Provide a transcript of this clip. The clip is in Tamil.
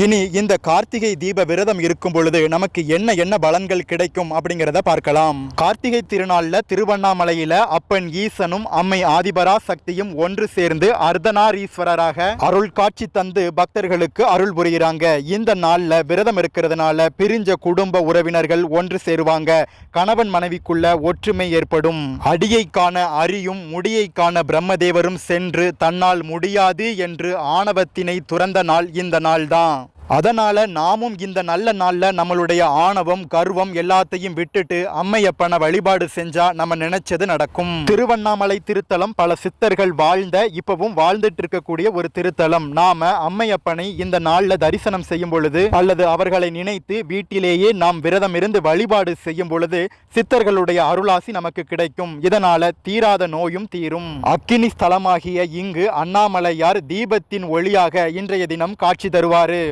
இனி இந்த கார்த்திகை தீப விரதம் இருக்கும் பொழுது நமக்கு என்ன என்ன பலன்கள் கிடைக்கும் அப்படிங்கிறத பார்க்கலாம். கார்த்திகை திருநாள்ல திருவண்ணாமலையில அப்பன் ஈசனும் அம்மை ஆதிபரா சக்தியும் ஒன்று சேர்ந்து அர்த்தநாரீஸ்வரராக அருள் காட்சி தந்து பக்தர்களுக்கு அருள் புரிகிறாங்க. இந்த நாள்ல விரதம் இருக்கிறதுனால பிரிஞ்ச குடும்ப உறவினர்கள் ஒன்று சேருவாங்க. கணவன் மனைவிக்குள்ள ஒற்றுமை ஏற்படும். அடியை காண அரியும் முடியை காண பிரம்மதேவரும் சென்று தன்னால் முடியாது என்று ஆணவத்தினை துறந்த நாள் இந்த நாள்தான். அதனால் நாமும் இந்த நல்ல நாளில் நம்மளுடைய ஆணவம் கர்வம் எல்லாத்தையும் விட்டுட்டு அம்மையப்பனை வழிபாடு செஞ்சால் நம்ம நினைச்சது நடக்கும். திருவண்ணாமலை திருத்தலம் பல சித்தர்கள் வாழ்ந்த இப்பவும் வாழ்ந்துட்டு இருக்கக்கூடிய ஒரு திருத்தலம். நாம அம்மையப்பனை இந்த நாளில் தரிசனம் செய்யும் பொழுது அல்லது அவர்களை நினைத்து வீட்டிலேயே நாம் விரதம் இருந்து வழிபாடு செய்யும் பொழுது சித்தர்களுடைய அருளாசி நமக்கு கிடைக்கும். இதனால தீராத நோயும் தீரும். அக்கினி ஸ்தலமாகிய இங்கு அண்ணாமலையார் தீபத்தின் ஒளியாக இன்றைய தினம் காட்சி தருவாரு.